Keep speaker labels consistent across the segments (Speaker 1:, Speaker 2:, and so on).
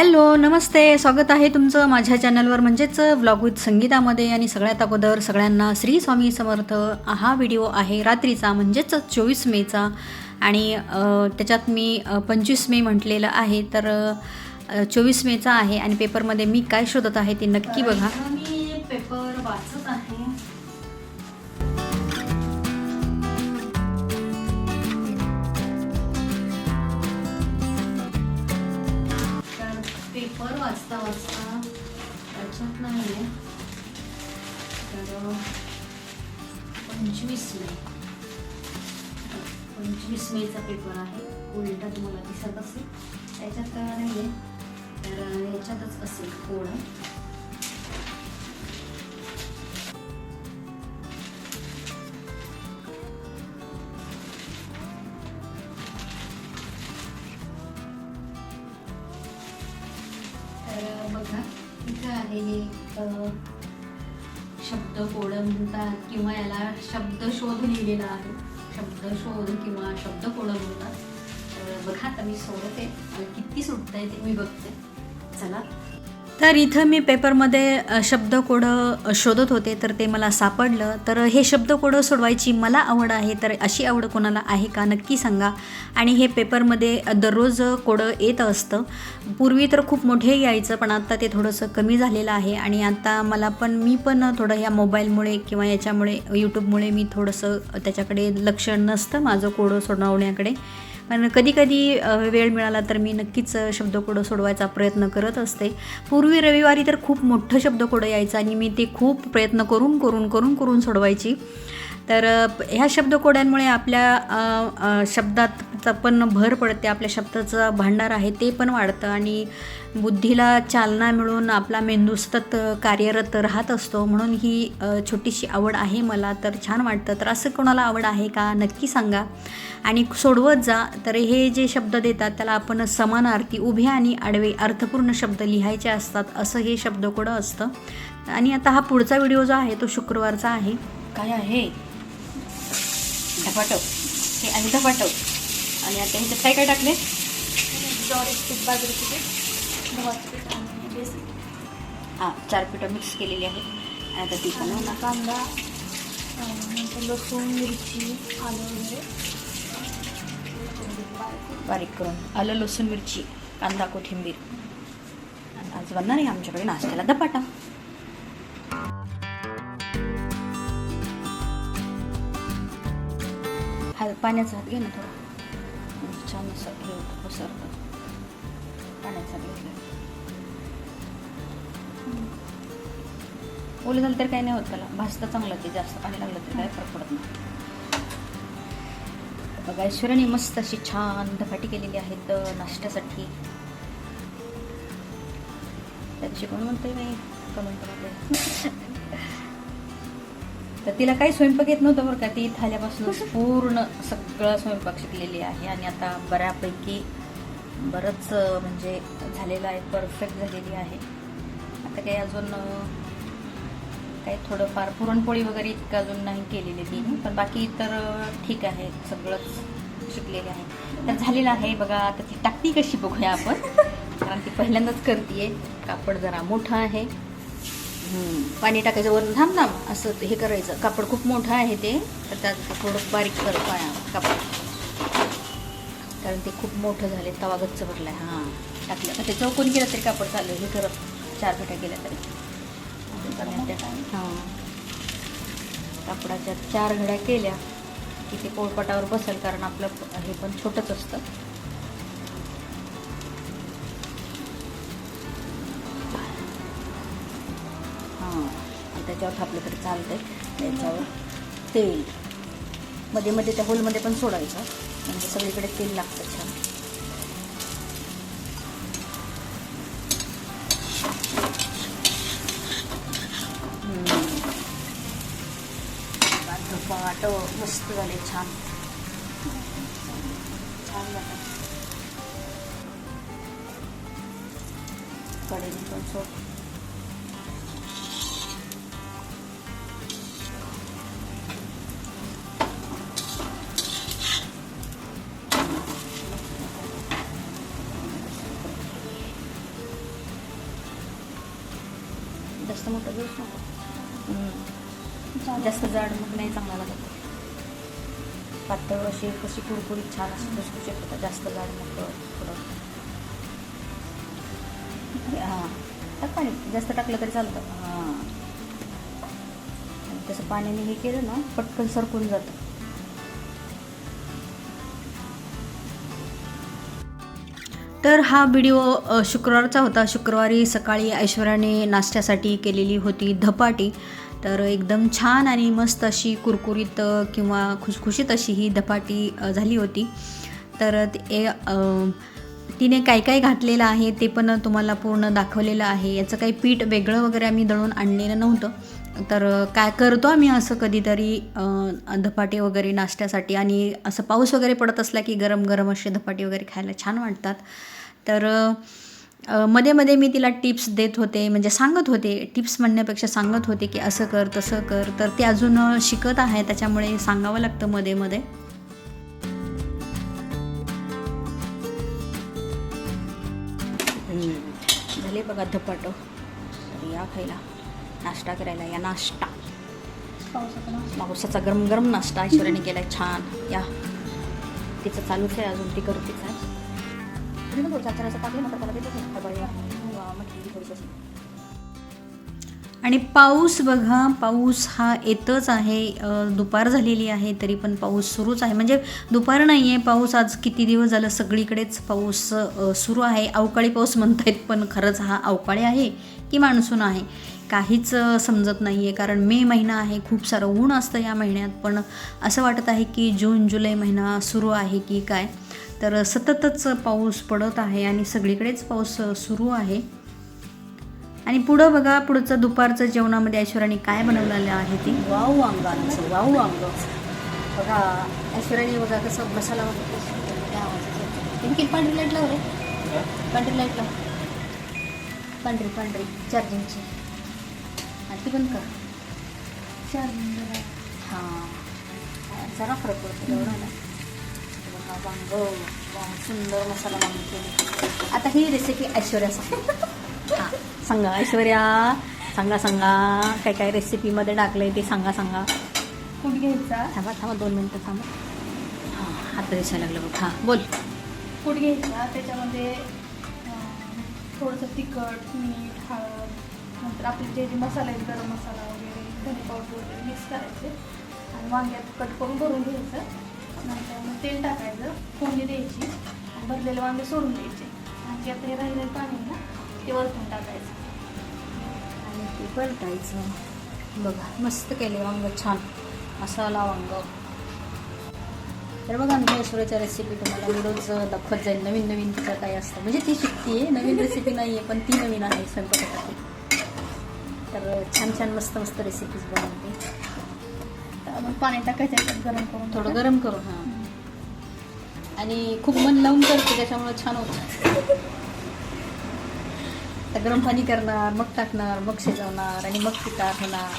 Speaker 1: Hello नमस्ते. स्वागत आहे तुमचं माझ्या चॅनलवर. म्हणजेच व्लॉग विथ संगीतामध्ये आणि सगळ्यात अगोदर सगळ्यांना श्री स्वामी समर्थ. हा व्हिडिओ आहे रात्रीचा म्हणजेच चोवीस मेचा. आणि त्याच्यात मी पंचवीस मे म्हटलेलं आहे. तर चोवीस मेचा आहे आणि पेपरमध्ये मी काय शोधत आहे ते नक्की बघा. मी पेपर वाचत आहे. वाजता त्याच्यात नाही आहे तर पंचवीस मे. पंचवीस मेचा पेपर आहे. उलटा तुम्हाला दिसत असेल. त्याच्यात नाही आहे तर याच्यातच असेल कोड. इथं आहे हे शब्द कोड म्हणतात किंवा याला शब्दशोध लिहिलेला आहे. शब्दशोध किंवा शब्द कोड म्हणतात. तर बघा आता मी सोडते. किती सुटत आहे ते मी बघते. चला. तर इथं मी पेपरमध्ये शब्दकोडं शोधत होते तर ते मला सापडलं. तर हे शब्दकोडं सोडवायची मला आवड आहे तर अशी आवड कोणाला आहे का नक्की सांगा. आणि हे पेपरमध्ये दररोज कोडं येत असतं. पूर्वी तर खूप मोठे यायचं पण आत्ता ते थोडंसं कमी झालेलं आहे. आणि आता मला पण मी पण थोडं या मोबाईलमुळे किंवा याच्यामुळे यूट्यूबमुळे मी थोडंसं त्याच्याकडे लक्ष नसतं माझं कोडं सोडवण्याकडे. पण कधीकधी वेळ मिळाला तर मी नक्कीच शब्दकोडं सोडवायचा प्रयत्न करत असते. पूर्वी रविवारी तर खूप मोठं शब्दकोडं यायचं आणि मी ते खूप प्रयत्न करून करून करून करून सोडवायची. तर ह्या शब्दकोड्यांमुळे आपल्या शब्दात पण भर पडते आपल्या शब्दाचं भांडार आहे ते पण वाढतं आणि बुद्धीला चालना मिळून आपला मेंदू सतत कार्यरत राहत असतो. म्हणून ही छोटीशी आवड आहे मला तर छान वाटतं. तर असं कोणाला आवड आहे का नक्की सांगा. आणि सोडवत जा. तर हे जे शब्द देतात त्याला आपण समानार्थी उभे आणि आडवे अर्थपूर्ण शब्द लिहायचे असतात असं हे शब्दकोडं असतं. आणि आता हा पुढचा व्हिडिओ जो आहे तो शुक्रवारचा आहे. काय आहे? धपाटव हे आहे धपाटव आणि आता ह्याच्यात काय काय टाकले?
Speaker 2: ज्वारीचं पीठ बाजरीचं पीठ गव्हाचं पीठ आणि बेसन.
Speaker 1: हां चार पिठं मिक्स केलेली आहे आणि आता ती पण
Speaker 2: आणि कांदा नंतर लसूण मिरची आलं वगैरे.
Speaker 1: बारीक करून. आलं लसूण मिरची कांदा कोथिंबीर. आणि आज बनणार आहे आमच्याकडे नाश्त्याला धपाटा पाण्याचा हात घे ना थोडा. म्हणजे छान असं हे होतं पसरतं पाण्याचा हात ओलं झालं तर काही नाही होत त्याला. भाजतं चांगलं ते जास्त पाणी लागलं तर काय फरक पडत नाही. बघा ऐश्वर्याने मस्त अशी छान धपाटी केलेली आहेत नाश्त्यासाठी. त्याची कोण म्हणते मी कमेंटमध्ये तर तिला काही स्वयंपाक येत नव्हतं बरं का. ती थाल्यापासून पूर्ण सगळं स्वयंपाक शिकलेली आहे आणि आता बऱ्यापैकी बरंच म्हणजे झालेलं आहे परफेक्ट झालेली आहे. आता काही अजून काही थोडंफार पुरणपोळी वगैरे इतकं अजून नाही केलेली तिने पण बाकी तर ठीक आहे सगळंच शिकलेले आहे. तर झालेलं आहे बघा आता ती टाकती कशी बघूया आपण. कारण ती पहिल्यांदाच करते कापड जरा मोठं आहे. पाणी टाकायचं वरून थांब थांब असं हे करायचं. कापड खूप मोठं आहे ते तर त्यात थोडं बारीक कर पाया कापड. कारण ते खूप मोठं झाले तवा गच्च भरलाय हां. टाकलं. तर ते चौकोन केलं तरी कापड चाललं हे करत चार पिठा केल्या तरी. हां. कापडाच्या चार घड्या केल्या की ते पोळपाटावर बसेल कारण आपलं हे पण छोटंच असतं. आणि त्याच्यावर थापलं तरी चालतंय. त्याच्यावर तेल. मध्ये मध्ये त्या होलमध्ये पण सोडायचं. म्हणजे सगळीकडे तेल लागतं छान. पाट मस्त झाले छान. छान झालं कडेने पण सोड. जास्त मोठं घेऊच नको जास्त जाड मग नाही चांगला लागत. पातळ अशी कशी कुरकुरीत छान अशी तशी शकतात जास्त जाड मग थोडं हां. तर पाणी. जास्त टाकलं तरी चालतं. हां. तसं पाण्याने हे केलं ना पटकन सरकून जातं. तर हा व्हिडिओ शुक्रवारचा होता. शुक्रवारी सकाळी ऐश्वर्याने नाश्त्यासाठी केलेली होती धपाटी. तर एकदम छान आणि मस्त अशी कुरकुरीत किंवा खुशखुशीत अशी ही धपाटी झाली होती. तर ते तिने काय काय घातलेलं आहे ते पण तुम्हाला पूर्ण दाखवलेलं आहे. याचं काही पीठ वेगळं वगैरे आम्ही दळून आणलेलं नव्हतं. तर काय करतो आम्ही असं कधीतरी धपाटे वगैरे नाश्त्यासाठी आणि असं पाऊस वगैरे पडत असला की गरम गरम असे धपाटे वगैरे खायला छान वाटतात. तर मध्ये मध्ये मी तिला टिप्स देत होते म्हणजे सांगत होते टिप्स म्हणण्यापेक्षा सांगत होते की असं कर तसं कर. तर ते अजून शिकत आहे त्याच्यामुळे सांगावं लागतं मध्ये मध्ये. बघा धपाट तर या खायला नाश्ता करायला या नाश्ता.
Speaker 2: पावसाचा
Speaker 1: गरम गरम नाश्ता ऐश्वर्याने केलाय छान. या. तिचं चालूच आहे अजून ती करतेच आहे. तरी नको चाचण्याचं टाकलं ना तर त्याला देतच नाही. या. म्हटली थोडीशी आणि पाऊस बघा पाऊस हा येतच आहे. दुपार झालेली आहे तरी पण पाऊस सुरूच आहे. म्हणजे दुपार नाही आहे पाऊस आज किती दिवस झालं? सगळीकडेच पाऊस सुरू आहे. अवकाळी पाऊस म्हणतायत पण खरंच हा अवकाळी आहे की मान्सून आहे? काहीच समजत नाही आहे कारण मे महिना आहे खूप सारं ऊन असतं या महिन्यात. पण असं वाटत आहे की जून जुलै महिना सुरू आहे की काय? तर सततच पाऊस पडत आहे आणि सगळीकडेच पाऊस सुरू आहे. आणि पुढं बघा पुढचं दुपारचं जेवणामध्ये ऐश्वर्याने काय बनवलेलं आहे ती. वाव वांग वाव वांग बघा ऐश्वर्याने बघा कसं मसाला किती पांढरी लाइट लाव रे. पांढरी लाइट लाव. पांढरी पांढरी चार्जिंगची आणि ती बंद कर.
Speaker 2: चार्जिंग.
Speaker 1: हां. जरा फरक पडतो एवढा ना. बघा वांग वांग सुंदर मसाला वांग केली. आता ही रेसिपी ऐश्वर्या सांग हां सांगा ऐश्वर्या. सांगा सांगा. काय काय रेसिपीमध्ये टाकलं आहे ते सांगा सांगा.
Speaker 2: कूट घ्यायचा?
Speaker 1: थांबा थांबा दोन मिनटं थांबा. हां हात दिसायला लागलं बघ. हां बोल.
Speaker 2: कूट घ्यायचा? त्याच्यामध्ये थोडंसं तिखट मीठ हळद नंतर आपले जे जे मसाले आहेत गरम मसाला वगैरे धने पावडर वगैरे मिक्स करायचे. आणि वांग्यात कट करून भरून घ्यायचं. नंतर मग तेल टाकायचं फोडणी द्यायची भरलेले वांगे सोडून द्यायचे. आणि जे आता हे राहिलेलं पाणी ना ते वरतून टाकायचं
Speaker 1: आणि ते पलटायचं बघा मस्त केले वांग छान. मसाला वांग. तर बघा मी ऐश्वर्याच्या रेसिपी तुम्हाला मी रोज दाखवत जाईल नवीन नवीन तिचं काय असतं. म्हणजे ती शिकते नवीन रेसिपी नाही आहे पण ती नवीन आहे स्वयंपाकासाठी. तर छान छान मस्त मस्त रेसिपीज बनवते
Speaker 2: तर मग पाणी टाकायचं गरम करून
Speaker 1: थोडं गरम करून हां. आणि खूप मन लावून करते त्याच्यामुळे छान होतं. तर गरम पाणी करणार मग टाकणार मग शिजवणार आणि मग ती गार होणार.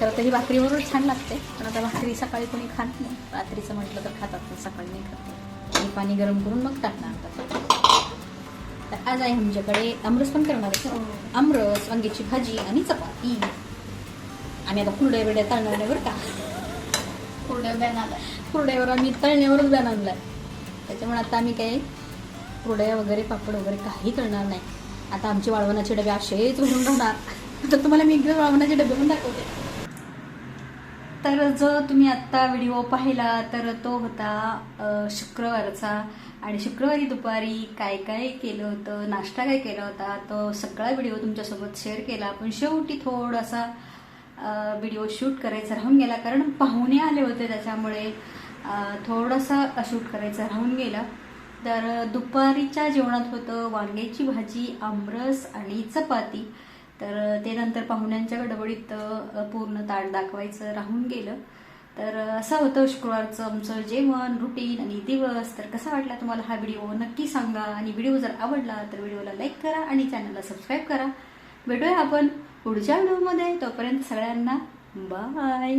Speaker 1: खरं तर ही भाकरीवरून छान लागते पण आता भाकरी सकाळी कोणी खात नाही. रात्रीचं म्हटलं तर खातात पण सकाळी नाही खात. आणि पाणी गरम करून मग टाकणार. तर आज आहे आमच्याकडे आमरस पण करणार आहे.
Speaker 2: हो.
Speaker 1: आमरस वांग्याची भाजी आणि चपाती. आम्ही आता कुरड्या बिड्या तळणार नाही बरं का.
Speaker 2: थोड्या बॅनाला
Speaker 1: कुरड्यावर आम्ही तळण्यावरच बॅन आणलाय त्याच्यामुळे आता आम्ही काही कुरड्या वगैरे पापड वगैरे काही करणार नाही. आता आमचे वाळवणाचे डबे असेच भरून राहणार. तर तुम्हाला मी एकदा वाळवणाचे डबे पण दाखवते. तर जो तुम्ही आत्ता व्हिडिओ पाहिला तर तो होता शुक्रवारचा. आणि शुक्रवारी दुपारी काय काय केलं होतं नाश्ता काय केला होता तो सगळा व्हिडिओ तुमच्यासोबत शेअर केला. पण शेवटी थोडासा व्हिडिओ शूट करायचा राहून गेला. कारण पाहुणे आले होते त्याच्यामुळे थोडासा शूट करायचा राहून गेला. तर दुपारीच्या जेवणात होतं वांग्याची भाजी आमरस आणि चपाती. तर ते नंतर पाहुण्यांच्या गडबडीत पूर्ण ताट दाखवायचं राहून गेलं. तर असं होतं शुक्रवारचं आमचं जेवण रुटीन आणि दिवस. तर कसा वाटला तुम्हाला हा व्हिडिओ? नक्की सांगा. आणि व्हिडिओ जर आवडला तर व्हिडिओला लाईक करा आणि चॅनलला सबस्क्राईब करा. भेटूया आपण पुढच्या व्हिडिओमध्ये. तोपर्यंत सगळ्यांना बाय